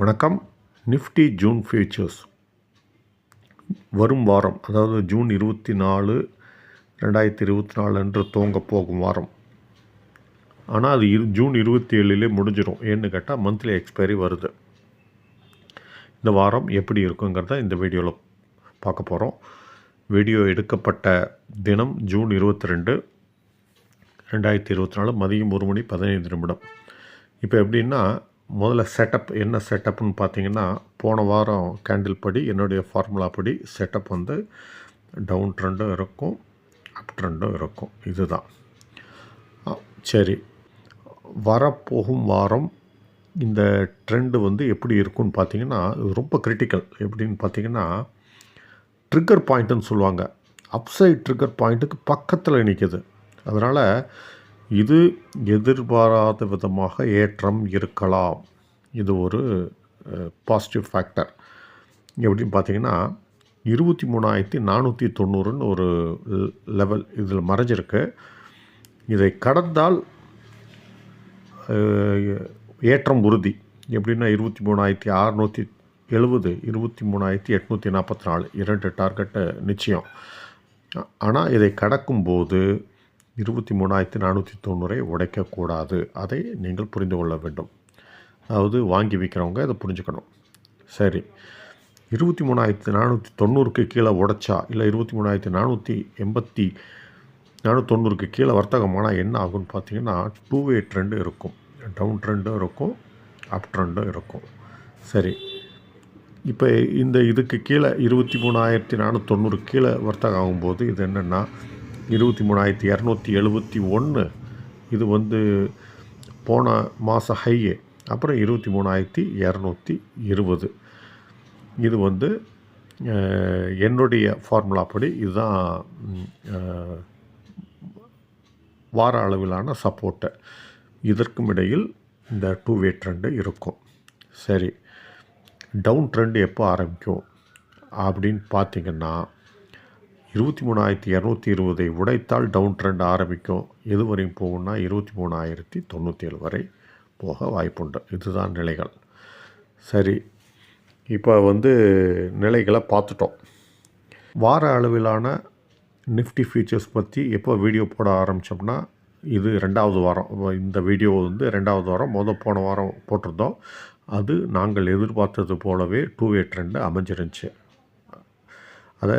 வணக்கம். Nifty June futures. வரும் வாரம் அதாவது ஜூன் இருபத்தி நாலு ரெண்டாயிரத்தி இருபத்தி நாலு அன்று துவங்க போகும் வாரம். ஆனால் அது இரு ஜூன் இருபத்தி ஏழுலே முடிஞ்சிடும் ஏன்னு கேட்டால் மந்த்லி எக்ஸ்பைரி வருது. இந்த வாரம் எப்படி இருக்குங்கிறத இந்த வீடியோவில் பார்க்க போகிறோம் வீடியோ எடுக்கப்பட்ட தினம் ஜூன் இருபத்தி ரெண்டு ரெண்டாயிரத்தி இருபத்தி நாலு மதியம் ஒரு மணி பதினைந்து நிமிடம். இப்போ எப்படின்னா முதல்ல செட்டப் என்ன செட்டப்னு பார்த்தீங்கன்னா போன வாரம் கேண்டில் படி என்னுடைய ஃபார்முலா படி செட்டப் வந்து டவுன் ட்ரெண்டும் இருக்கும் அப் ட்ரெண்டும் இருக்கும். இதுதான். சரி. வரப்போகும் வாரம் இந்த ட்ரெண்டு வந்து எப்படி இருக்கும்னு பார்த்தீங்கன்னா ரொம்ப கிரிட்டிக்கல் எப்படின்னு பார்த்தீங்கன்னா ட்ரிக்கர் பாயிண்ட்டுன்னு சொல்லுவாங்க. அப்சைட் ட்ரிக்கர் பாயிண்ட்டுக்கு பக்கத்தில் நிற்கிது அதனால் இது எதிர்பாராத விதமாக ஏற்றம் இருக்கலாம். இது ஒரு பாசிட்டிவ் ஃபேக்டர் எப்படின்னு பார்த்தீங்கன்னா இருபத்தி மூணாயிரத்தி நானூற்றி தொண்ணூறுன்னு ஒரு லெவல் இதில் மறைஞ்சிருக்கு. இதை கடந்தால் ஏற்றம் உறுதி. எப்படின்னா இருபத்தி மூணாயிரத்தி அறநூற்றி எழுபது இருபத்தி மூணாயிரத்தி எட்நூற்றி நாற்பத்தி நாலு. இரண்டு டார்கெட்டு நிச்சயம். ஆனால் இதை கடக்கும்போது இருபத்தி மூணாயிரத்தி நானூற்றி தொண்ணூறை உடைக்கக்கூடாது. அதை நீங்கள் புரிந்து கொள்ள வேண்டும். அதாவது வாங்கி விற்கிறவங்க அதை புரிஞ்சுக்கணும். சரி. இருபத்தி மூணாயிரத்தி நானூற்றி தொண்ணூறுக்கு கீழே உடைச்சா இல்லை இருபத்தி மூணாயிரத்தி நானூற்றி எண்பத்தி நானூற்றி தொண்ணூறுக்கு கீழே வர்த்தகமானால் என்ன ஆகும்னு பார்த்தீங்கன்னா டூ வே ட்ரெண்டு இருக்கும். டவுன் ட்ரெண்டும் இருக்கும் அப் ட்ரெண்டும் இருக்கும். சரி. இப்போ இந்த இதுக்கு கீழே இருபத்தி மூணாயிரத்தி நானூற்றி தொண்ணூறு கீழே வர்த்தகம் ஆகும்போது இது என்னென்னா இருபத்தி மூணாயிரத்தி இரநூத்தி எழுபத்தி ஒன்று. இது வந்து போன மாத ஹையே. அப்புறம் இருபத்தி மூணாயிரத்தி இரநூத்தி இருபது. இது வந்து என்னுடைய ஃபார்முலா படி இதுதான் வார அளவிலான சப்போர்ட்டை இதற்கும் இடையில் இந்த டூ வே ட்ரெண்டு இருக்கும். சரி. டவுன் ட்ரெண்டு எப்போ ஆரம்பிக்கும்? அப்படின்னு பார்த்தீங்கன்னா இருபத்தி மூணாயிரத்தி இரநூத்தி இருபதை உடைத்தால் டவுன் ட்ரெண்ட் ஆரம்பிக்கும். எது வரையும் போகும்னா இருபத்தி மூணாயிரத்தி தொண்ணூற்றி ஏழு வரை போக வாய்ப்புண்டு. இதுதான் நிலைகள். சரி இப்போ வந்து நிலைகளை பார்த்துட்டோம். வார அளவிலான நிஃப்டி ஃபீச்சர்ஸ் பற்றி எப்போ வீடியோ போட ஆரம்பித்தோம்னா இது ரெண்டாவது வாரம். இந்த வீடியோ வந்து ரெண்டாவது வாரம். மொதல் போன வாரம் போட்டிருந்தோம். அது நாங்கள் எதிர்பார்த்தது போலவே டூ வே ட்ரெண்டு அமைஞ்சிருந்துச்சு. அதை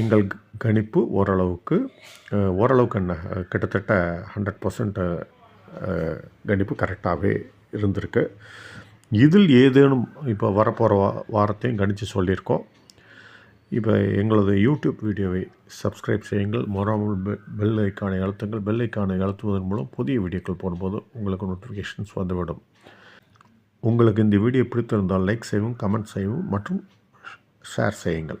எங்கள் கணிப்பு ஓரளவுக்கு ஓரளவுக்கு என்ன கிட்டத்தட்ட ஹண்ட்ரட் பர்சன்ட் கணிப்பு கரெக்டாகவே இருந்திருக்கு. இதில் ஏதேனும் இப்போ வரப்போகிற வா வாரத்தையும் கணித்து சொல்லியிருக்கோம். இப்போ எங்களது யூடியூப் வீடியோவை சப்ஸ்கிரைப் செய்யுங்கள். மொராமல் பெல் ஐக்கானை அழுத்துங்கள். பெல் ஐக்கானை அழுத்துவதன் மூலம் புதிய வீடியோக்கள் போடும்போது உங்களுக்கு நோட்டிஃபிகேஷன்ஸ் வந்துவிடும். உங்களுக்கு இந்த வீடியோ பிடித்திருந்தால் லைக் செய்யவும் கமெண்ட் செய்யவும் மற்றும் ஷேர் செய்யுங்கள்.